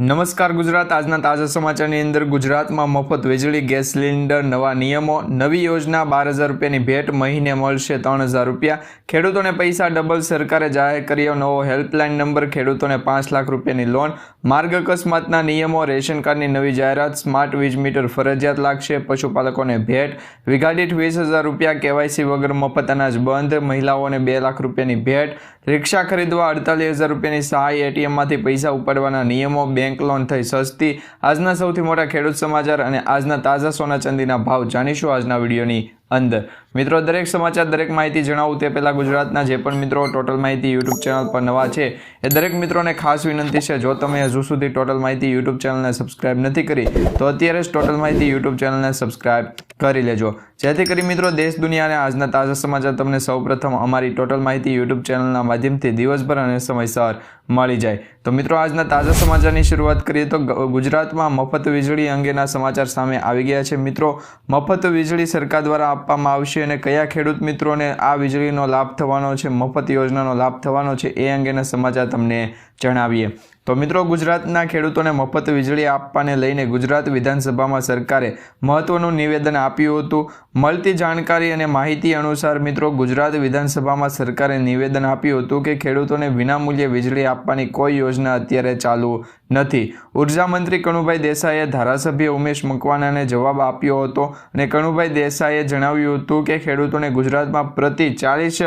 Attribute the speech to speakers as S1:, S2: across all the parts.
S1: નમસ્કાર ગુજરાત. આજના તાજા સમાચારની અંદર ગુજરાતમાં મફત વીજળી, ગેસ સિલિન્ડર, નવા નિયમો, નવી યોજના, બાર હજાર રૂપિયાની ભેટ મહિને મળશે ત્રણ હજાર રૂપિયા. ખેડૂતોને પૈસા ડબલ સરકારે જાહેર કર્યો નવો હેલ્પલાઇન નંબર. ખેડૂતોને પાંચ લાખ રૂપિયાની લોન. માર્ગ અકસ્માતના નિયમો, રેશન કાર્ડની નવી જાહેરાત, સ્માર્ટ વીજ મીટર ફરજિયાત લાગશે. પશુપાલકોને ભેટ. વિઘાડીઠ વીસ હજાર રૂપિયા કેવાયસી વગર મફત અનાજ બંધ. મહિલાઓને બે લાખ રૂપિયાની ભેટ. રિક્ષા ખરીદવા અડતાલીસ હજાર રૂપિયાની સહાય. એટીએમમાંથી પૈસા ઉપાડવાના નિયમો. બેંક લોન થઈ સસ્તી. આજના સૌથી મોટા ખેડૂત સમાચાર અને આજના તાજા સોના ચાંદીના ભાવ જાણીશું આજના વિડીયોની અંદર. મિત્રો, દરેક સમાચાર, દરેક માહિતી જણાવું તે પહેલાં ગુજરાતના જે પણ મિત્રો ટોટલ માહિતી યુટ્યુબ ચેનલ પર નવા છે, એ દરેક મિત્રોને ખાસ વિનંતી છે, જો તમે હજુ સુધી ટોટલ માહિતી યુટ્યુબ ચેનલને સબસ્ક્રાઇબ નથી કરી, તો અત્યારે જ ટોટલ માહિતી યુટ્યુબ ચેનલને સબસ્ક્રાઇબ કરી લેજો. જેથી કરી મિત્રો, દેશ દુનિયાને આજના તાજા સમાચાર તમને સૌપ્રથમ અમારી ટોટલ માહિતી યુટ્યુબ ચેનલના માધ્યમથી દિવસભર અને સમયસર મળી જાય. તો મિત્રો, આજના તાજા સમાચારની શરૂઆત કરીએ તો ગુજરાતમાં મફત વીજળી અંગેના સમાચાર સામે આવી ગયા છે. મિત્રો, મફત વીજળી સરકાર દ્વારા આપવામાં આવશે અને કયા ખેડૂત મિત્રોને આ વીજળીનો લાભ થવાનો છે, મફત યોજનાનો લાભ થવાનો છે એ અંગેના સમાચાર તમને જણાવીએ. તો મિત્રો, ગુજરાતના ખેડૂતોને મફત વીજળી આપવાને લઈને ગુજરાત વિધાનસભામાં સરકારે મહત્વનું નિવેદન આપ્યું હતું. મળતી જાણકારી અને માહિતી અનુસાર મિત્રો, ગુજરાત વિધાનસભામાં સરકારે નિવેદન આપ્યું હતું કે ખેડૂતોને વિનામૂલ્યે વીજળી આપવાની કોઈ યોજના અત્યારે ચાલુ નથી. ઊર્જા મંત્રી કણુભાઈ દેસાઈએ ધારાસભ્ય ઉમેશ મકવાણાને જવાબ આપ્યો હતો અને કણુભાઈ દેસાઈએ જણાવ્યું હતું કે ખેડૂતોને ગુજરાતમાં પ્રતિ ચાલીસ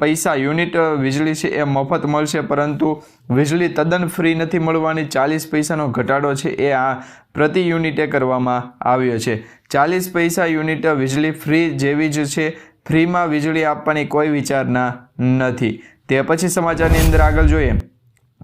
S1: પૈસા યુનિટ વીજળી છે એ મફત મળશે, પરંતુ વીજળી તદ્દન ફ્રી નથી મળવાની. ચાલીસ પૈસાનો ઘટાડો છે એ આ પ્રતિ યુનિટે કરવામાં આવ્યો છે. ચાલીસ પૈસા યુનિટ વીજળી ફ્રી જેવી જ છે. ફ્રીમાં વીજળી આપવાની કોઈ વિચારના નથી. તે પછી સમાચારની અંદર આગળ જોઈએ.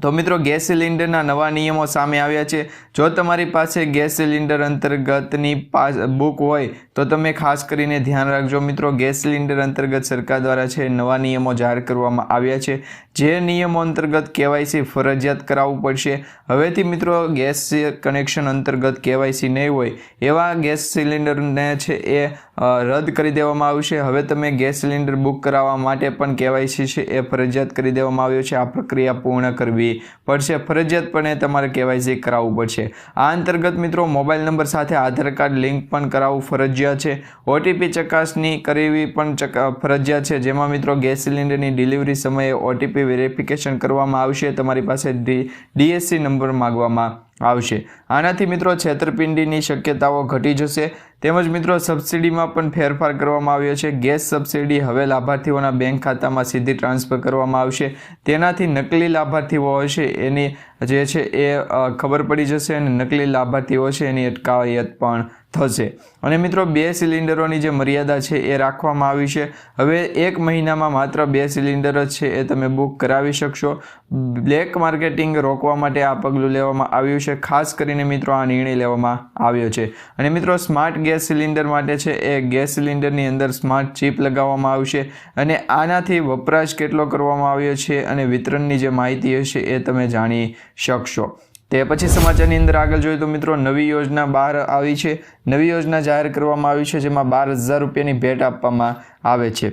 S1: તો મિત્રો, ગેસ સિલિન્ડરના નવા નિયમો સામે આવ્યા છે. જો તમારી પાસે ગેસ સિલિન્ડર અંતર્ગતની પાસ બુક હોય, તો તમે ખાસ કરીને ધ્યાન રાખજો મિત્રો, ગેસ સિલિન્ડર અંતર્ગત સરકાર દ્વારા છે નવા નિયમો જાહેર કરવામાં આવ્યા છે. જે નિયમો અંતર્ગત કેવાયસી ફરજિયાત કરાવવું પડશે. હવેથી મિત્રો, ગેસ કનેક્શન અંતર્ગત કેવાયસી નહીં હોય, એવા ગેસ સિલિન્ડરને છે એ રદ કરી દેવામાં આવશે હવે તમે ગેસ સિલિન્ડર બુક કરાવવા માટે પણ કેવાયસી છે. એ ફરજિયાત કરી દેવામાં આવ્યો છે. આ પ્રક્રિયા પૂર્ણ કરવી પડશે. ફરજિયાતપણે તમારે કેવાયસી કરાવવું પડશે. આ અંતર્ગત મિત્રો, મોબાઈલ નંબર સાથે આધાર કાર્ડ લિંક પણ કરાવવું ફરજિયાત છે. ઓટીપી ચકાસણી કરવી પણ ફરજિયાત છે. જેમાં મિત્રો, ગેસ સિલિન્ડરની ડિલિવરી સમયે ઓટીપી વેરિફિકેશન કરવામાં આવશે. તમારી પાસે ડીએસસી નંબર માગવામાં આવશે. આનાથી મિત્રો, છેતરપિંડીની શક્યતાઓ ઘટી જશે. તેમજ મિત્રો, સબસિડીમાં પણ ફેરફાર કરવામાં આવ્યો છે. ગેસ સબસિડી હવે લાભાર્થીઓના બેંક ખાતામાં સીધી ટ્રાન્સફર કરવામાં આવશે. તેનાથી નકલી લાભાર્થીઓ હશે એની જે છે એ ખબર પડી જશે અને નકલી લાભાર્થીઓ છે એની અટકાયત પણ થશે. અને મિત્રો, બે સિલિન્ડરોની જે મર્યાદા છે એ રાખવામાં આવી છે. હવે એક મહિનામાં માત્ર બે સિલિન્ડર જ છે એ તમે બુક કરાવી શકશો. બ્લેક માર્કેટિંગ રોકવા માટે આ પગલું લેવામાં આવ્યું છે. ખાસ કરીને મિત્રો, આ નિર્ણય લેવામાં આવ્યો છે. અને મિત્રો, સ્માર્ટ ગેસ સિલિન્ડર માટે છે એ ગેસ સિલિન્ડરની અંદર સ્માર્ટ ચિપ લગાવવામાં આવશે. અને આનાથી વપરાશ કેટલો કરવામાં આવ્યો છે અને વિતરણની જે માહિતી હશે એ તમે જાણી શકશો. તે પછી સમાચારની અંદર આગળ જોઈએ તો મિત્રો નવી યોજના બહાર આવી છે. નવી યોજના જાહેર કરવામાં આવી છે જેમાં બાર હજાર રૂપિયાની ભેટ આપવામાં આવે છે.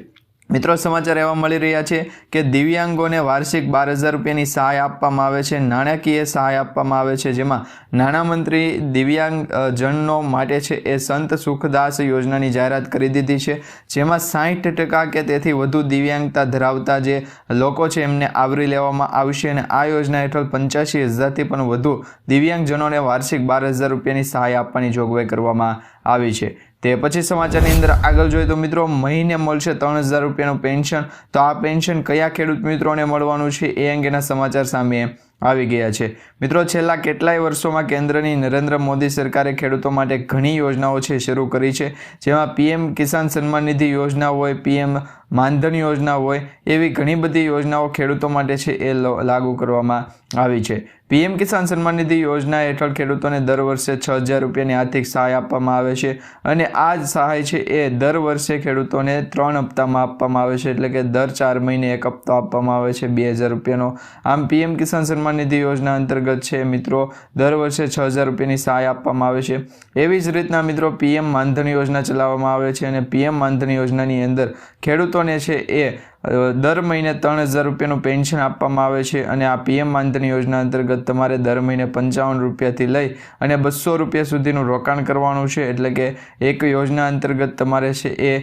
S1: મિત્રો, સમાચાર એવા મળી રહ્યા છે કે દિવ્યાંગોને વાર્ષિક બાર હજાર રૂપિયાની સહાય આપવામાં આવે છે, નાણાકીય સહાય આપવામાં આવે છે, જેમાં નાણામંત્રી દિવ્યાંગ જનનો માટે છે એ સંત સુખદાસ યોજનાની જાહેરાત કરી દીધી છે, જેમાં સાહીઠ ટકા કે તેથી વધુ દિવ્યાંગતા ધરાવતા જે લોકો છે એમને આવરી લેવામાં આવશે અને આ યોજના હેઠળ પંચ્યાસી હજારથી પણ વધુ દિવ્યાંગજનોને વાર્ષિક બાર હજાર રૂપિયાની સહાય આપવાની જોગવાઈ કરવામાં આવી છે. તે પછી સમાચારની અંદર આગળ જોઈએ તો મિત્રો મહિને મળશે ત્રણ હજાર રૂપિયાનું પેન્શન. તો આ પેન્શન કયા ખેડૂત મિત્રોને મળવાનું છે એ અંગેના સમાચાર સામે આવી ગયા છે. મિત્રો છેલ્લા કેટલાય વર્ષોમાં કેન્દ્રની નરેન્દ્ર મોદી સરકારે ખેડૂતો માટે ઘણી યોજનાઓ છે શરૂ કરી છે. જેમાં પીએમ કિસાન સન્માન નિધિ યોજના હોય, પીએમ માનધન યોજના હોય, એવી ઘણી બધી યોજનાઓ ખેડૂતો માટે છે એ લાગુ કરવામાં આવી છે. પીએમ કિસાન સન્માન નિધિ યોજના હેઠળ ખેડૂતોને દર વર્ષે છ હજાર રૂપિયાની આર્થિક સહાય આપવામાં આવે છે અને આ જ સહાય છે એ દર વર્ષે ખેડૂતોને ત્રણ હપ્તામાં આપવામાં આવે છે એટલે કે દર ચાર મહિને એક હપ્તો આપવામાં આવે છે બે હજાર રૂપિયાનો. આમ પીએમ કિસાન સન્માન નિધિ યોજના અંતર્ગત છે મિત્રો, દર વર્ષે છ હજાર રૂપિયાની સહાય આપવામાં આવે છે. એવી જ રીતના મિત્રો પીએમ માનધન યોજના ચલાવવામાં આવે છે અને પીએમ માનધન યોજનાની અંદર ખેડૂતોને છે એ દર મહિને ત્રણ હજાર રૂપિયાનું પેન્શન આપવામાં આવે છે અને આ પીએમ માનધન યોજના અંતર્ગત તમારે દર મહિને પંચાવન રૂપિયાથી લઈ અને બસો રૂપિયા સુધીનું રોકાણ કરવાનું છે. એટલે કે એક યોજના અંતર્ગત તમારે છે એ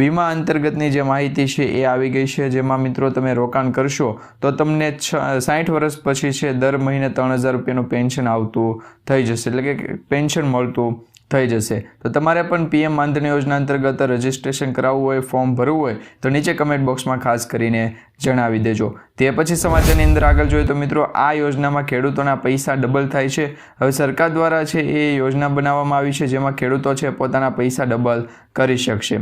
S1: વીમા અંતર્ગતની જે માહિતી છે એ આવી ગઈ છે. જેમાં મિત્રો તમે રોકાણ કરશો તો તમને છ સાઠ વર્ષ પછી છે દર મહિને ત્રણ હજાર રૂપિયાનું પેન્શન આવતું થઈ જશે. એટલે કે પેન્શન મળતું થઈ જશે. તો તમારે પણ પીએમ માનધન યોજના અંતર્ગત રજિસ્ટ્રેશન કરાવવું હોય, ફોર્મ ભરવું હોય, તો નીચે કમેન્ટ બોક્સમાં ખાસ કરીને જણાવી દેજો. તે પછી સમાચારની અંદર આગળ જોઈએ તો મિત્રો, આ યોજનામાં ખેડૂતોના પૈસા ડબલ થાય છે. હવે સરકાર દ્વારા છે એ યોજના બનાવવામાં આવી છે, જેમાં ખેડૂતો છે પોતાના પૈસા ડબલ કરી શકશે.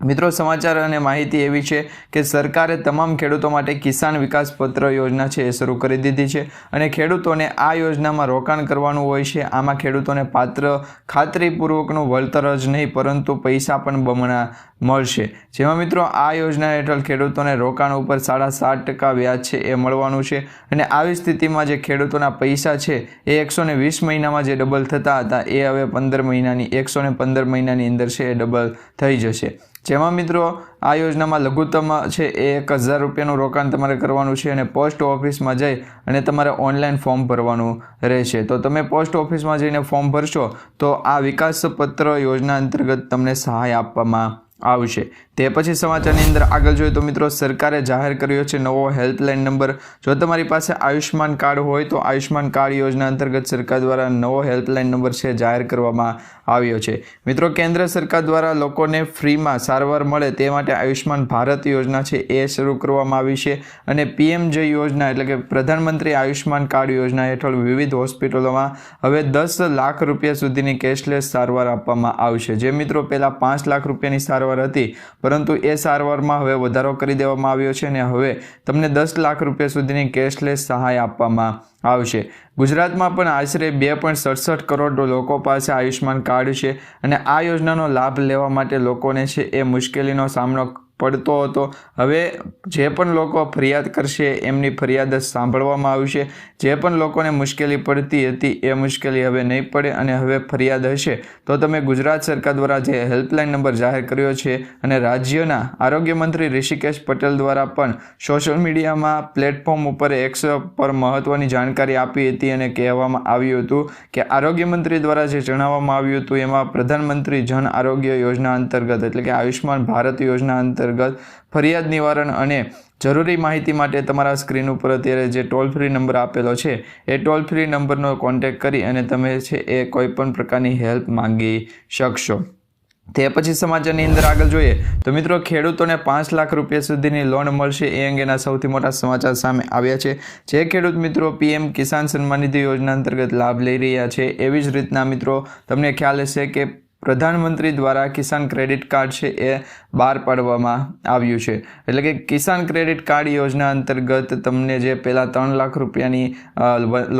S1: મિત્રો, સમાચાર અને માહિતી એવી છે કે સરકારે તમામ ખેડૂતો માટે કિસાન વિકાસ પત્ર યોજના છે એ શરૂ કરી દીધી છે અને ખેડૂતોને આ યોજનામાં રોકાણ કરવાનું હોય છે. આમાં ખેડૂતોને પાત્ર ખાતરીપૂર્વકનું વળતર જ નહીં, પરંતુ પૈસા પણ બમણા મળશે. જેમાં મિત્રો, આ યોજના હેઠળ ખેડૂતોને રોકાણ ઉપર સાડા સાત ટકા વ્યાજ છે એ મળવાનું છે અને આવી સ્થિતિમાં જે ખેડૂતોના પૈસા છે એ એકસો ને વીસ મહિનામાં જે ડબલ થતા હતા, એ હવે પંદર મહિનાની, એકસો ને પંદર મહિનાની અંદર છે એ ડબલ થઈ જશે. જેમાં મિત્રો, આ યોજનામાં લઘુત્તમ છે એ એક હજાર રૂપિયાનું રોકાણ તમારે કરવાનું છે અને પોસ્ટ ઓફિસમાં જઈ અને તમારે ઓનલાઈન ફોર્મ ભરવાનું રહેશે. તો તમે પોસ્ટ ઓફિસમાં જઈને ફોર્મ ભરશો તો આ વિકાસ પત્ર યોજના અંતર્ગત તમને સહાય આપવામાં આવશે. તે પછી સમાચારની અંદર આગળ જોઈએ તો મિત્રો સરકારે જાહેર કર્યો છે નવો હેલ્પલાઇન નંબર. જો તમારી પાસે આયુષ્માન કાર્ડ હોય તો આયુષ્માન કાર્ડ યોજના અંતર્ગત સરકાર દ્વારા નવો હેલ્પલાઇન નંબર છે જાહેર કરવામાં આવ્યો છે. મિત્રો કેન્દ્ર સરકાર દ્વારા લોકોને ફ્રીમાં સારવાર મળે તે માટે આયુષ્માન ભારત યોજના છે એ શરૂ કરવામાં આવી છે અને પીએમ જે યોજના એટલે કે પ્રધાનમંત્રી આયુષ્માન કાર્ડ યોજના હેઠળ વિવિધ હોસ્પિટલોમાં હવે દસ લાખ રૂપિયા સુધીની કેશલેસ સારવાર આપવામાં આવશે. જે મિત્રો પહેલાં પાંચ લાખ રૂપિયાની સારવાર હતી. પરંતુ એ સારવારમાં હવે વધારો કરી દેવામાં આવ્યો છે અને હવે તમને દસ લાખ રૂપિયા સુધીની કેશલેસ સહાય આપવામાં આવશે. ગુજરાતમાં પણ આશરે બે પોઈન્ટ સડસઠ કરોડ લોકો પાસે આયુષ્માન કાર્ડ છે અને આ યોજનાનો લાભ લેવા માટે લોકોને છે એ મુશ્કેલીનો સામનો પડતો હતો. હવે જે પણ લોકો ફરિયાદ કરશે એમની ફરિયાદ સાંભળવામાં આવશે. જે પણ લોકોને મુશ્કેલી પડતી હતી એ મુશ્કેલી હવે નહીં પડે અને હવે ફરિયાદ હશે. તો તમે ગુજરાત સરકાર દ્વારા જે હેલ્પલાઇન નંબર જાહેર કર્યો છે અને રાજ્યના આરોગ્ય મંત્રી ઋષિકેશ પટેલ દ્વારા પણ સોશિયલ મીડિયામાં પ્લેટફોર્મ ઉપર એક્સ પર મહત્ત્વની જાણકારી આપી હતી અને કહેવામાં આવ્યું હતું કે આરોગ્ય મંત્રી દ્વારા જે જણાવવામાં આવ્યું હતું એમાં પ્રધાનમંત્રી જન આરોગ્ય યોજના અંતર્ગત એટલે કે આયુષ્માન ભારત યોજના અંતર્ગત અંતર્ગત ફરિયાદ નિવારણ અને જરૂરી માહિતી માટે તમારા સ્ક્રીન ઉપર અત્યારે જે ટોલ ફ્રી નંબર આપેલો છે, એ ટોલ ફ્રી નંબરનો કોન્ટેક્ટ કરી અને તમે છે એ કોઈ પણ પ્રકારની હેલ્પ માંગી શકશો. તે પછી સમાચારની અંદર આગળ જોઈએ, તો મિત્રો ખેડૂતોને પાંચ લાખ રૂપિયા સુધીની લોન મળશે એ અંગેના સૌથી મોટા સમાચાર સામે આવ્યા છે. જે ખેડૂત મિત્રો પીએમ કિસાન સન્માન નિધિ યોજના અંતર્ગત લાભ લઈ રહ્યા છે, એવી જ રીતના મિત્રો તમને ખ્યાલ હશે કે પ્રધાનમંત્રી દ્વારા કિસાન ક્રેડિટ કાર્ડ છે એ બહાર પાડવામાં આવ્યું છે. એટલે કે કિસાન ક્રેડિટ કાર્ડ યોજના અંતર્ગત તમને જે પહેલાં ત્રણ લાખ રૂપિયાની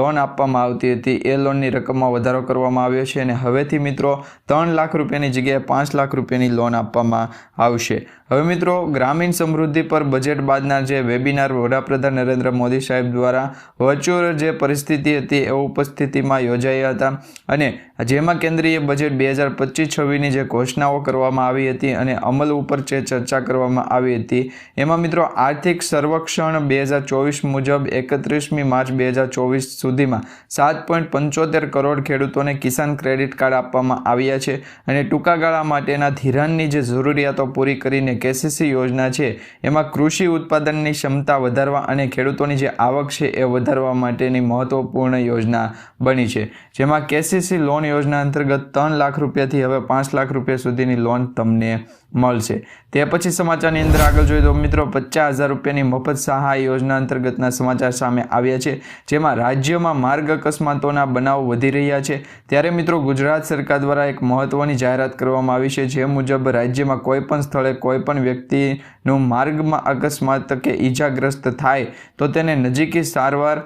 S1: લોન આપવામાં આવતી હતી, એ લોનની રકમમાં વધારો કરવામાં આવ્યો છે અને હવેથી મિત્રો ત્રણ લાખ રૂપિયાની જગ્યાએ પાંચ લાખ રૂપિયાની લોન આપવામાં આવશે. હવે મિત્રો, ગ્રામીણ સમૃદ્ધિ પર બજેટ બાદના જે વેબિનાર વડાપ્રધાન નરેન્દ્ર મોદી સાહેબ દ્વારા વર્ચ્યુઅલ જે પરિસ્થિતિ હતી એ ઉપસ્થિતિમાં યોજાયા હતા અને જેમાં કેન્દ્રીય બજેટ બે હજાર પચીસ છવ્વીસની જે ઘોષણાઓ કરવામાં આવી હતી અને અમલ ઉપર જે ચર્ચા કરવામાં આવી હતી. એમાં મિત્રો, આર્થિક સર્વેક્ષણ બે હજાર ચોવીસ મુજબ એકત્રીસમી માર્ચ બે હજાર ચોવીસ સુધીમાં સાત પોઈન્ટ પંચોતેર કરોડ ખેડૂતોને કિસાન ક્રેડિટ કાર્ડ આપવામાં આવ્યા છે અને ટૂંકા ગાળા માટેના ધિરાણની જે જરૂરિયાતો પૂરી કરીને કેસીસી યોજના છે. એમાં કૃષિ ઉત્પાદનની ક્ષમતા વધારવા અને ખેડૂતોની જે આવક છે એ વધારવા માટેની મહત્વપૂર્ણ યોજના બની છે. જેમાં કેસીસી લોન યોજના અંતર્ગત ત્રણ લાખ રૂપિયાથી હવે પાંચ લાખ રૂપિયા સુધીની લોન તમને મળશે. તે પછી સમાચારની અંદર આગળ જોઈએ તો મિત્રો પચાસ હજાર રૂપિયાની મફત સહાય યોજના અંતર્ગતના સમાચાર સામે આવ્યા છે, જેમાં રાજ્યમાં માર્ગ અકસ્માતોના બનાવો વધી રહ્યા છે. ત્યારે મિત્રો ગુજરાત સરકાર દ્વારા એક મહત્વની જાહેરાત કરવામાં આવી છે, જે મુજબ રાજ્યમાં કોઈ પણ સ્થળે કોઈ પણ વ્યક્તિનું માર્ગમાં અકસ્માત કે ઈજાગ્રસ્ત થાય તો તેને નજીકી સારવાર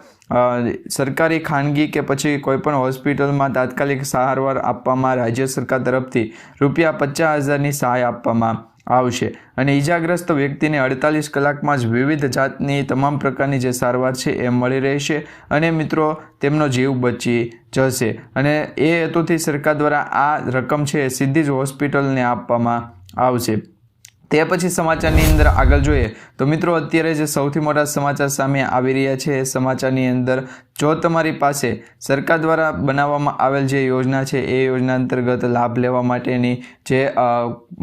S1: સરકારી ખાનગી કે પછી કોઈપણ હોસ્પિટલમાં તાત્કાલિક સારવાર આપવામાં રાજ્ય સરકાર તરફથી રૂપિયા પચાસ હજારની સહાય આપવામાં આવશે. અને ઈજાગ્રસ્ત વ્યક્તિને અડતાલીસ કલાકમાં જ વિવિધ જાતની તમામ પ્રકારની જે સારવાર છે એ મળી રહેશે અને મિત્રો, તેમનો જીવ બચી જશે. અને એ હેતુથી સરકાર દ્વારા આ રકમ છે સીધી જ હોસ્પિટલને આપવામાં આવશે. તે પછી સમાચારની અંદર આગળ જોઈએ તો મિત્રો, અત્યારે જે સૌથી મોટા સમાચાર સામે આવી રહ્યા છે, એ સમાચારની અંદર જો તમારી પાસે સરકાર દ્વારા બનાવવામાં આવેલ જે યોજના છે, એ યોજના અંતર્ગત લાભ લેવા માટેની જે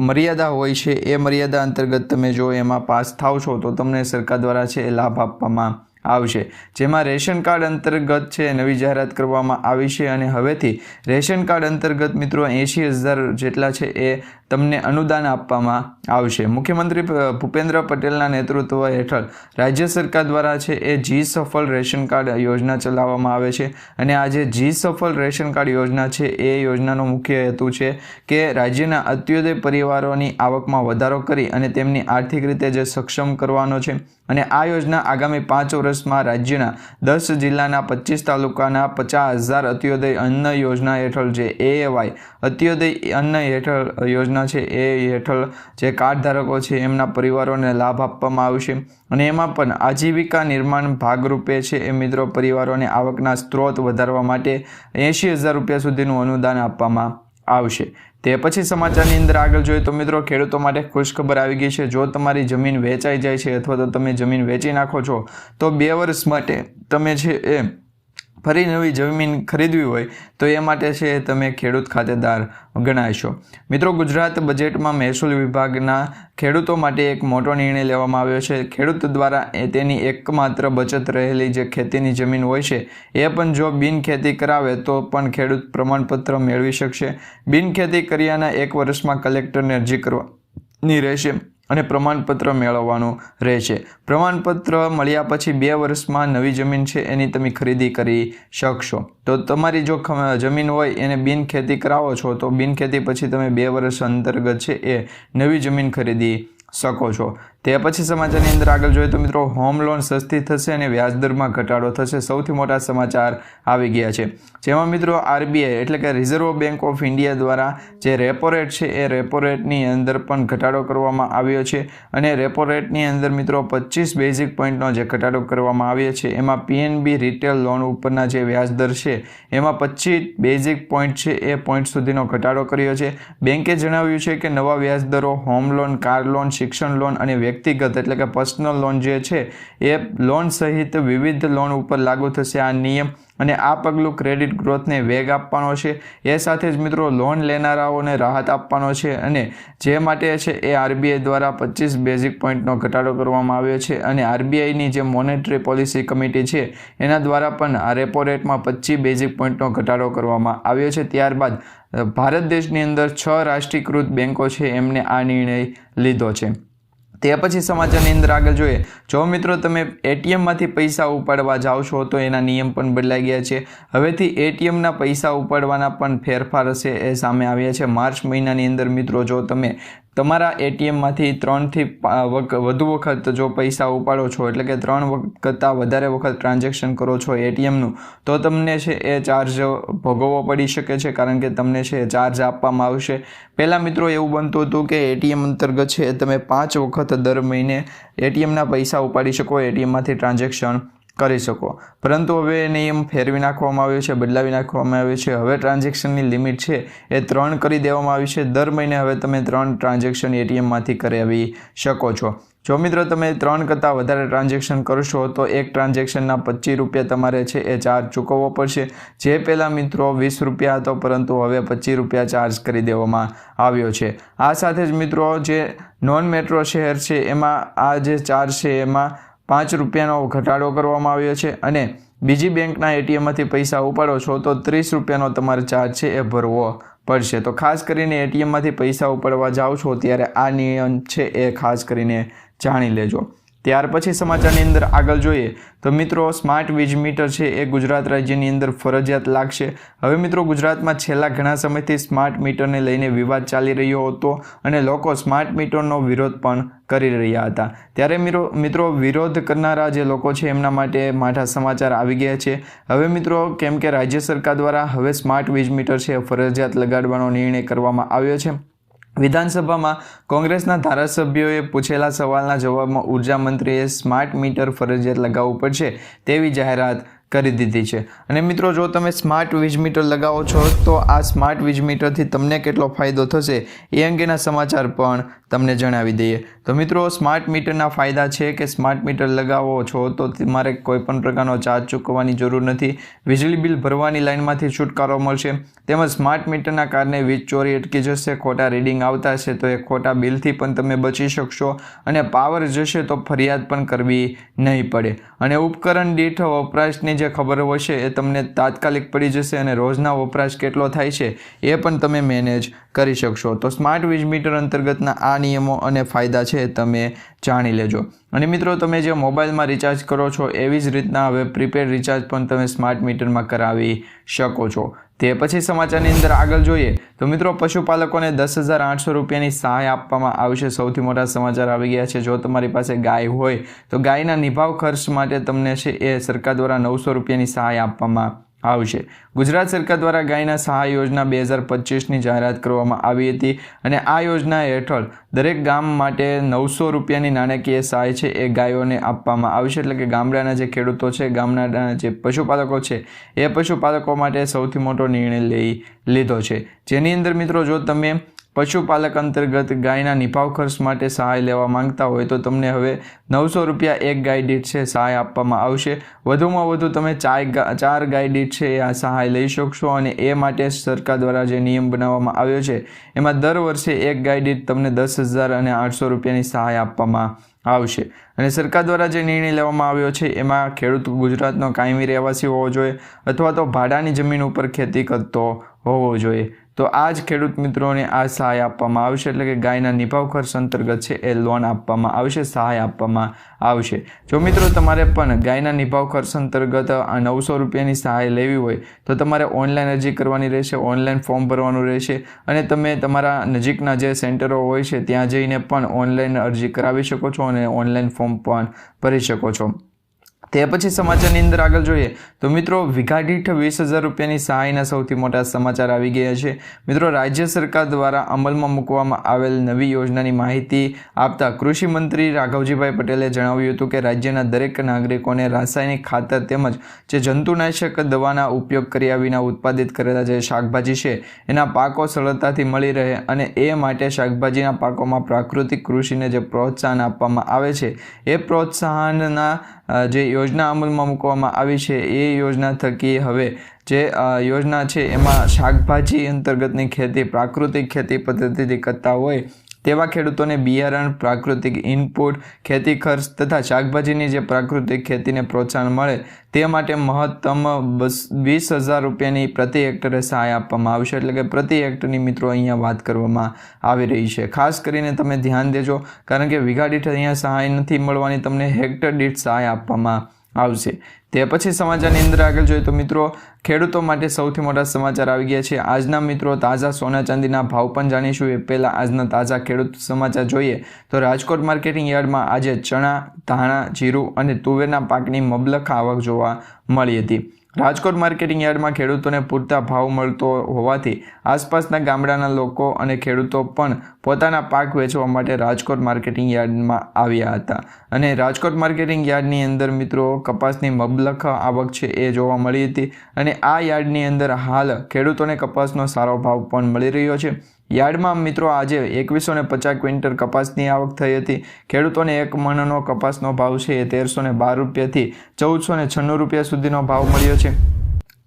S1: મર્યાદા હોય છે, એ મર્યાદા અંતર્ગત તમે જો એમાં પાસ થાવ છો, તો તમને સરકાર દ્વારા છે એ લાભ આપવામાં આવશે. જેમાં રેશન કાર્ડ અંતર્ગત છે, નવી જાહેરાત કરવામાં આવી છે અને હવેથી રેશન કાર્ડ અંતર્ગત મિત્રો એંશી હજાર જેટલા છે, એ તમને અનુદાન આપવામાં આવશે. મુખ્યમંત્રી ભૂપેન્દ્ર પટેલના નેતૃત્વ હેઠળ રાજ્ય સરકાર દ્વારા છે એ જી સફળ રેશન કાર્ડ યોજના ચલાવવામાં આવે છે અને આ જે જી સફળ રેશન કાર્ડ યોજના છે એ યોજનાનો મુખ્ય હેતુ છે કે રાજ્યના અત્યોદય પરિવારોની આવકમાં વધારો કરી અને તેમની આર્થિક રીતે જે સક્ષમ કરવાનો છે અને આ યોજના આગામી પાંચ વર્ષમાં રાજ્યના દસ જિલ્લાના પચીસ તાલુકાના પચાસ હજાર અત્યોદય અન્ન યોજના હેઠળ જે એએવાય અત્યોદય અન્ન હેઠળ યોજના છે, એ હેઠળ જે કાર્ડ ધારકો છે, એમના પરિવારોને લાભ આપવામાં આવશે. અને એમાં પણ આજીવિકા નિર્માણ ભાગરૂપે છે, એ મિત્રો પરિવારોને આવકના સ્ત્રોત વધારવા માટે એંશી હજાર રૂપિયા સુધીનું અનુદાન આપવામાં આવશે. તે પછી સમાચારની અંદર આગળ જોઈએ તો મિત્રો ખેડૂતો માટે ખુશખબર આવી ગઈ છે, જો તમારી જમીન વેચાઈ જાય છે અથવા તો તમે જમીન વેચી નાખો છો, તો બે વર્ષ માટે તમે છે એ ફરી નવી જમીન ખરીદવી હોય તો એ માટે છે તમે ખેડૂત ખાતેદાર ગણાશો. મિત્રો, ગુજરાત બજેટમાં મહેસૂલ વિભાગના ખેડૂતો માટે એક મોટો નિર્ણય લેવામાં આવ્યો છે. ખેડૂત દ્વારા એ તેની એકમાત્ર બચત રહેલી જે ખેતીની જમીન હોય છે, એ પણ જો બિનખેતી કરાવે તો પણ ખેડૂત પ્રમાણપત્ર મેળવી શકશે. બિનખેતી કર્યાના એક વર્ષમાં કલેક્ટરને અરજી કરવાની રહેશે. અને પ્રમાણપત્ર મેળવવાનું રહેશે. પ્રમાણપત્ર મળ્યા પછી બે વર્ષમાં નવી જમીન છે એની તમે ખરીદી કરી શકશો. તો તમારી જો જમીન હોય એને બિનખેતી કરાવો છો, તો બિનખેતી પછી તમે બે વર્ષ અંતર્ગત છે એ નવી જમીન ખરીદી શકો છો. તે પછી સમાચારની અંદર આગળ જોઈએ તો મિત્રો હોમ લોન સસ્તી થશે અને વ્યાજદરમાં ઘટાડો થશે. સૌથી મોટા સમાચાર આવી ગયા છે. જેમાં મિત્રો આરબીઆઈ એટલે કે રિઝર્વ બેંક ઓફ ઇન્ડિયા દ્વારા જે રેપો રેટ છે, એ રેપો રેટની અંદર પણ ઘટાડો કરવામાં આવ્યો છે. અને રેપો રેટની અંદર મિત્રો, પચીસ બેઝિક પોઈન્ટનો જે ઘટાડો કરવામાં આવ્યો છે, એમાં પીએનબી રિટેલ લોન ઉપરના જે વ્યાજદર છે, એમાં પચીસ બેઝિક પોઈન્ટ છે, એ પોઈન્ટ સુધીનો ઘટાડો કર્યો છે. બેંકે જણાવ્યું છે કે નવા વ્યાજદરો હોમ લોન કાર લોન શિક્ષણ લોન અને વ્યક્તિગત એટલે કે પર્સનલ લોન જે છે, એ લોન સહિત વિવિધ લોન ઉપર લાગુ થશે આ નિયમ અને આ પગલું ક્રેડિટ ગ્રોથને વેગ આપવાનો છે. એ સાથે જ મિત્રો લોન લેનારાઓને રાહત આપવાનો છે અને જે માટે છે એ આરબીઆઈ દ્વારા પચીસ બેઝિક પોઈન્ટનો ઘટાડો કરવામાં આવ્યો છે અને આરબીઆઈની જે મોનેટરી પોલિસી કમિટી છે, એના દ્વારા પણ આ રેપો રેટમાં પચીસ બેઝિક પોઈન્ટનો ઘટાડો કરવામાં આવ્યો છે. ત્યારબાદ, ભારત દેશની અંદર છ રાષ્ટ્રીયકૃત બેન્કો છે, એમને આ નિર્ણય લીધો છે. તે પછી સમાચારની અંદર આગળ જોઈએ. જો મિત્રો તમે એટીએમમાંથી પૈસા ઉપાડવા જાઓ છો, તો એના નિયમ પણ બદલાઈ ગયા છે. હવેથી એટીએમના પૈસા ઉપાડવાના પણ ફેરફાર હશે એ સામે આવ્યા છે. માર્ચ મહિનાની અંદર મિત્રો, જો તમે તમારા એટીએમમાંથી ત્રણથી વધુ વખત જો પૈસા ઉપાડો છો, એટલે કે ત્રણ વખત કરતાં વધારે વખત ટ્રાન્ઝેક્શન કરો છો એટીએમનું તો તમને છે એ ચાર્જ ભોગવવો પડી શકે છે, કારણ કે તમને છે ચાર્જ આપવામાં આવશે. પહેલાં મિત્રો એવું બનતું હતું કે એટીએમ અંતર્ગત છે તમે પાંચ વખત દર મહિને એટીએમના પૈસા ઉપાડી શકો એટીએમમાંથી ટ્રાન્ઝેક્શન કરી શકો. પરંતુ હવે નિયમ ફેરવી નાખવામાં આવ્યો છે, બદલાવી નાખવામાં આવ્યો છે. હવે ટ્રાન્ઝેક્શનની લિમિટ છે એ ત્રણ કરી દેવામાં આવી છે. દર મહિને હવે તમે ત્રણ ટ્રાન્ઝેક્શન એટીએમમાંથી કરાવી શકો છો. જો મિત્રો તમે ત્રણ કરતાં વધારે ટ્રાન્ઝેક્શન કરશો તો એક ટ્રાન્ઝેક્શનના પચીસ રૂપિયા તમારે છે એ ચાર્જ ચૂકવવો પડશે. જે પહેલાં મિત્રો વીસ રૂપિયા હતો, પરંતુ હવે પચીસ રૂપિયા ચાર્જ કરી દેવામાં આવ્યો છે. આ સાથે જ મિત્રો જે નોન મેટ્રો શહેર છે, એમાં આ જે ચાર્જ છે, એમાં પાંચ રૂપિયાનો ઘટાડો કરવામાં આવ્યો છે અને બીજી બેંકના એટીએમમાંથી પૈસા ઉપાડો છો તો ત્રીસ રૂપિયાનો તમારે ચાર્જ છે એ ભરવો પડશે. તો ખાસ કરીને એટીએમમાંથી પૈસા ઉપાડવા જાઓ છો ત્યારે આ નિયમ છે એ ખાસ કરીને જાણી લેજો. ત્યાર પછી સમાચારની અંદર આગળ જોઈએ તો મિત્રો સ્માર્ટ વીજ મીટર છે એ ગુજરાત રાજ્યની અંદર ફરજિયાત લાગશે. હવે મિત્રો, ગુજરાતમાં છેલ્લા ઘણા સમયથી સ્માર્ટ મીટરને લઈને વિવાદ ચાલી રહ્યો હતો અને લોકો સ્માર્ટ મીટરનો વિરોધ પણ કરી રહ્યા હતા. ત્યારે મિત્રો મિત્રો, વિરોધ કરનારા જે લોકો છે એમના માટે માઠા સમાચાર આવી ગયા છે. હવે મિત્રો, કેમ કે રાજ્ય સરકાર દ્વારા હવે સ્માર્ટ વીજ મીટર છે ફરજિયાત લગાડવાનો નિર્ણય કરવામાં આવ્યો છે. વિધાનસભામાં કોંગ્રેસના ધારાસભ્યોએ પૂછેલા સવાલના જવાબમાં ઊર્જા મંત્રીએ સ્માર્ટ મીટર ફરજિયાત લગાવવું પડશે તેવી જાહેરાત કરી દીધી છે. અને મિત્રો, જો તમે સ્માર્ટ વીજ મીટર લગાવો છો, તો આ સ્માર્ટ વીજ મીટરથી તમને કેટલો ફાયદો થશે એ અંગેના સમાચાર પણ તમને જણાવી દઈએ. તો મિત્રો સ્માર્ટ મીટરના ફાયદા છે કે સ્માર્ટ મીટર લગાવો છો, તો તમારે કોઈપણ પ્રકારનો ચાર્જ ચૂકવવાની જરૂર નથી. વીજળી બિલ ભરવાની લાઇનમાંથી છુટકારો મળશે. તેમજ સ્માર્ટ મીટરના કારણે વીજ ચોરી અટકી જશે, ખોટા રીડિંગ આવતા છે તો એ ખોટા બિલથી પણ તમે બચી શકશો અને પાવર જશે તો ફરિયાદ પણ કરવી નહીં પડે. અને ઉપકરણ દીઠ વપરાશની જે ખબર હશે એ તમને તાત્કાલિક પડી જશે અને રોજના વપરાશ કેટલો થાય છે એ પણ તમે મેનેજ કરી શકશો. તો સ્માર્ટ વીજ મીટર અંતર્ગતના આ નિયમો અને ફાયદા છે તમે જાણી લેજો. અને મિત્રો, તમે જે મોબાઈલમાં રિચાર્જ કરો છો એવી જ રીતના હવે પ્રીપેડ રિચાર્જ પણ તમે સ્માર્ટ મીટરમાં કરાવી શકો છો. તે પછી સમાચારની અંદર આગળ જોઈએ તો મિત્રો પશુપાલકોને દસ હજાર આઠસો રૂપિયાની સહાય આપવામાં આવશે. સૌથી મોટા સમાચાર આવી ગયા છે. જો તમારી પાસે ગાય હોય તો ગાયના નિભાવ ખર્ચ માટે તમને છે એ સરકાર દ્વારા નવસો રૂપિયાની સહાય આપવામાં આવશે. ગુજરાત સરકાર દ્વારા ગાયના સહાય યોજના બે હજાર પચીસની જાહેરાત કરવામાં આવી હતી અને આ યોજના હેઠળ દરેક ગામ માટે નવસો રૂપિયાની નાણાકીય સહાય છે એ ગાયોને આપવામાં આવશે. એટલે કે ગામડાના જે ખેડૂતો છે ગામના જે પશુપાલકો છે, એ પશુપાલકો માટે સૌથી મોટો નિર્ણય લઈ લીધો છે. જેની અંદર મિત્રો જો તમે પશુપાલક અંતર્ગત ગાયના નિભાવ ખર્ચ માટે સહાય લેવા માંગતા હોય તો તમને હવે નવસો રૂપિયા એક ગાય દીઠ છે, સહાય આપવામાં આવશે. વધુમાં વધુ તમે ચાર ચાર ગાય દીઠ છે, આ સહાય લઈ શકશો અને એ માટે સરકાર દ્વારા જે નિયમ બનાવવામાં આવ્યો છે, એમાં દર વર્ષે એક ગાય દીઠ તમને દસ હજાર અને આઠસો રૂપિયાની સહાય આપવામાં આવશે. અને સરકાર દ્વારા જે નિર્ણય લેવામાં આવ્યો છે, એમાં ખેડૂત ગુજરાતનો કાયમી રહેવાસી હોવો જોઈએ અથવા તો ભાડાની જમીન ઉપર ખેતી કરતો હોવો જોઈએ. તો આ જ ખેડૂત મિત્રોને આ સહાય આપવામાં આવશે એટલે કે ગાયના નિભાવ ખર્ચ અંતર્ગત છે એ લોન આપવામાં આવશે, સહાય આપવામાં આવશે. જો મિત્રો તમારે પણ ગાયના નિભાવ ખર્ચ અંતર્ગત નવસો રૂપિયાની સહાય લેવી હોય, તો તમારે ઓનલાઈન અરજી કરવાની રહેશે, ઓનલાઈન ફોર્મ ભરવાનું રહેશે અને તમે તમારા નજીકના જે સેન્ટરો હોય છે, ત્યાં જઈને પણ ઓનલાઈન અરજી કરાવી શકો છો અને ઓનલાઈન ફોર્મ પણ ભરી શકો છો. તે પછી સમાચારની અંદર આગળ જોઈએ તો મિત્રો, વીઘા દીઠ વીસ હજાર રૂપિયાની સહાયના સૌથી મોટા સમાચાર આવી ગયા છે. મિત્રો, રાજ્ય સરકાર દ્વારા અમલમાં મૂકવામાં આવેલ નવી યોજનાની માહિતી આપતા કૃષિ મંત્રી રાઘવજીભાઈ પટેલે જણાવ્યું હતું કે રાજ્યના દરેક નાગરિકોને રાસાયણિક ખાતર તેમજ જે જંતુનાશક દવાના ઉપયોગ કર્યા વિના ઉત્પાદિત કરેલા જે શાકભાજી છે, એના પાકો સરળતાથી મળી રહે અને એ માટે શાકભાજીના પાકોમાં પ્રાકૃતિક કૃષિને જે પ્રોત્સાહન આપવામાં આવે છે, એ પ્રોત્સાહનના જે યોજના અમલમાં મૂકવામાં આવી છે એ યોજના થકી હવે જે યોજના છે એમાં શાકભાજી અંતર્ગતની ખેતી, પ્રાકૃતિક ખેતી પદ્ધતિથી કરતા હોય તેવા ખેડૂતોને બિયારણ, પ્રાકૃતિક ઇનપુટ, ખેતી ખર્ચ તથા શાકભાજીની જે પ્રાકૃતિક ખેતીને પ્રોત્સાહન મળે તે માટે મહત્તમ વીસ હજાર રૂપિયાની પ્રતિ હેક્ટરે સહાય આપવામાં આવશે. એટલે કે પ્રતિ હેક્ટરની મિત્રો અહીંયા વાત કરવામાં આવી રહી છે. ખાસ કરીને તમે ધ્યાન દેજો, કારણ કે વીઘા દીઠ અહીંયા સહાય નથી મળવાની, તમને હેક્ટર દીઠ સહાય આપવામાં આવશે. તે પછી સમાચારની અંદર આગળ જોઈએ તો મિત્રો, ખેડૂતો માટે સૌથી મોટા સમાચાર આવી ગયા છે. આજના મિત્રો તાજા સોના ચાંદીના ભાવ પણ જાણીશું. એ પહેલાં આજના તાજા ખેડૂત સમાચાર જોઈએ તો રાજકોટ માર્કેટિંગ યાર્ડમાં આજે ચણા, ધાણા, જીરું અને તુવેરના પાકની મબલખ આવક જોવા મળી હતી. રાજકોટ માર્કેટિંગ યાર્ડમાં ખેડૂતોને પૂરતા ભાવ મળતો હોવાથી આસપાસના ગામડાના લોકો અને ખેડૂતો પણ પોતાના પાક વેચવા માટે રાજકોટ માર્કેટિંગ યાર્ડમાં આવ્યા હતા. અને રાજકોટ માર્કેટિંગ યાર્ડની અંદર મિત્રો કપાસની મબલખ આવક છે એ જોવા મળી હતી. અને આ યાર્ડની અંદર હાલ ખેડૂતોને કપાસનો સારો ભાવ પણ મળી રહ્યો છે. યાર્ડમાં મિત્રો આજે એકવીસો ને પચાસ ક્વિન્ટલ કપાસની આવક થઈ હતી. ખેડૂતોને એક મણનો કપાસનો ભાવ છે એ તેરસો ને બાર રૂપિયાથી ચૌદસો ને છન્નું રૂપિયા સુધીનો ભાવ મળ્યો છે.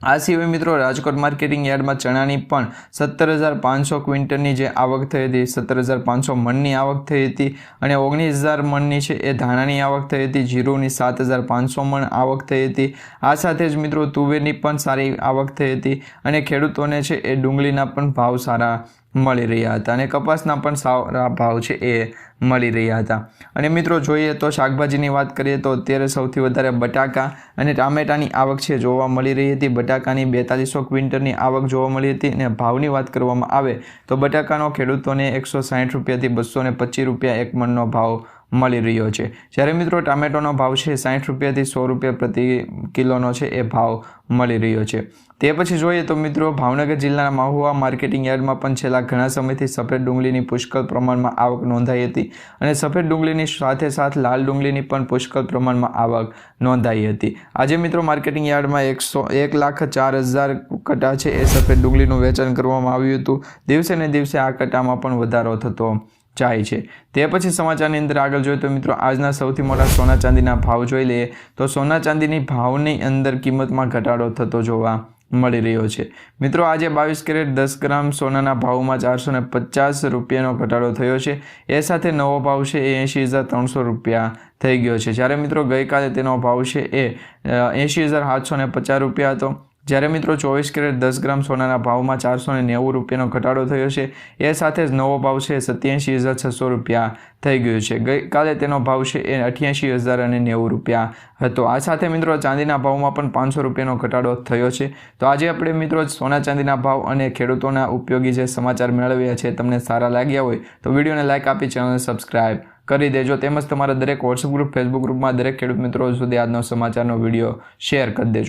S1: આ સિવાય મિત્રો રાજકોટ માર્કેટિંગ યાર્ડમાં ચણાની પણ સત્તર હજાર પાંચસો ક્વિન્ટલની જે આવક થઈ હતી, સત્તર હજાર પાંચસો મણની આવક થઈ હતી અને ઓગણીસ હજાર મણની છે એ ધાણાની આવક થઈ હતી, જીરુની સાત હજાર પાંચસો મણ આવક થઈ હતી. આ સાથે જ મિત્રો તુવેરની પણ સારી આવક થઈ હતી અને ખેડૂતોને છે એ ડુંગળીના પણ ભાવ સારા મળી રહ્યા હતા અને કપાસના પણ સારા ભાવ છે એ મળી રહ્યા હતા. અને મિત્રો જોઈએ તો શાકભાજીની વાત કરીએ તો અત્યારે સૌથી વધારે બટાકા અને ટામેટાની આવક છે જોવા મળી રહી હતી. બટાકાની બેતાલીસો ક્વિન્ટલની આવક જોવા મળી હતી અને ભાવની વાત કરવામાં આવે તો બટાકાનો ખેડૂતોને એકસો સાઠ રૂપિયાથી બસો રૂપિયા એક મણનો ભાવ મળી રહ્યો છે. જ્યારે મિત્રો ટામેટોનો ભાવ છે સાઠ રૂપિયાથી સો રૂપિયા પ્રતિ કિલોનો છે, એ ભાવ મળી રહ્યો છે. તે પછી જોઈએ તો મિત્રો ભાવનગર જિલ્લાના મહુવા માર્કેટિંગ યાર્ડમાં પણ છેલ્લા ઘણા સમયથી સફેદ ડુંગળીની પુષ્કળ પ્રમાણમાં આવક નોંધાઈ હતી અને સફેદ ડુંગળીની સાથે સાથ લાલ ડુંગળીની પણ પુષ્કળ પ્રમાણમાં આવક નોંધાઈ હતી. આજે મિત્રો માર્કેટિંગ યાર્ડમાં એકસો એક લાખ ચાર હજાર કટા છે, એ સફેદ ડુંગળીનું વેચાણ કરવામાં આવ્યું હતું. દિવસે ને દિવસે આ કટામાં પણ વધારો થતો જાય છે. તે પછી સમાચારની અંદર આગળ જોઈએ તો મિત્રો, આજના સૌથી મોટા સોના ચાંદીના ભાવ જોઈ લઈએ તો સોના ચાંદીની ભાવની અંદર કિંમતમાં ઘટાડો થતો જોવા મળી રહ્યો છે. મિત્રો, આજે બાવીસ કેરેટ દસ ગ્રામ સોનાના ભાવમાં ચારસો ને પચાસ રૂપિયાનો ઘટાડો થયો છે. એ સાથે નવો ભાવ છે એ એંશી હજાર ત્રણસો રૂપિયા થઈ ગયો છે. જ્યારે મિત્રો, ગઈકાલે તેનો ભાવ છે એ એંશી હજાર સાતસો ને પચાસ રૂપિયા હતો. જ્યારે મિત્રો ચોવીસ કેરેટ દસ ગ્રામ સોનાના ભાવમાં ચારસો ને નેવું રૂપિયાનો ઘટાડો થયો છે, એ સાથે જ નવો ભાવ છે સત્યાએંશી હજાર છસો રૂપિયા થઈ ગયો છે. ગઈકાલે તેનો ભાવ છે એ અઠ્યાસી હજાર અને નેવું રૂપિયા હતો. આ સાથે મિત્રો ચાંદીના ભાવમાં પણ પાંચસો રૂપિયાનો ઘટાડો થયો છે. તો આજે આપણે મિત્રો સોના ચાંદીના ભાવ અને ખેડૂતોના ઉપયોગી જે સમાચાર મેળવ્યા છે તમને સારા લાગ્યા હોય તો વિડીયોને લાઇક આપી, ચેનલને સબસ્ક્રાઇબ કરી દેજો. તેમજ તમારા દરેક વોટ્સઅપ ગ્રુપ ફેસબુક ગ્રુપમાં દરેક ખેડૂત મિત્રો સુધી આજનો સમાચારનો વીડિયો શેર કરી દેજો.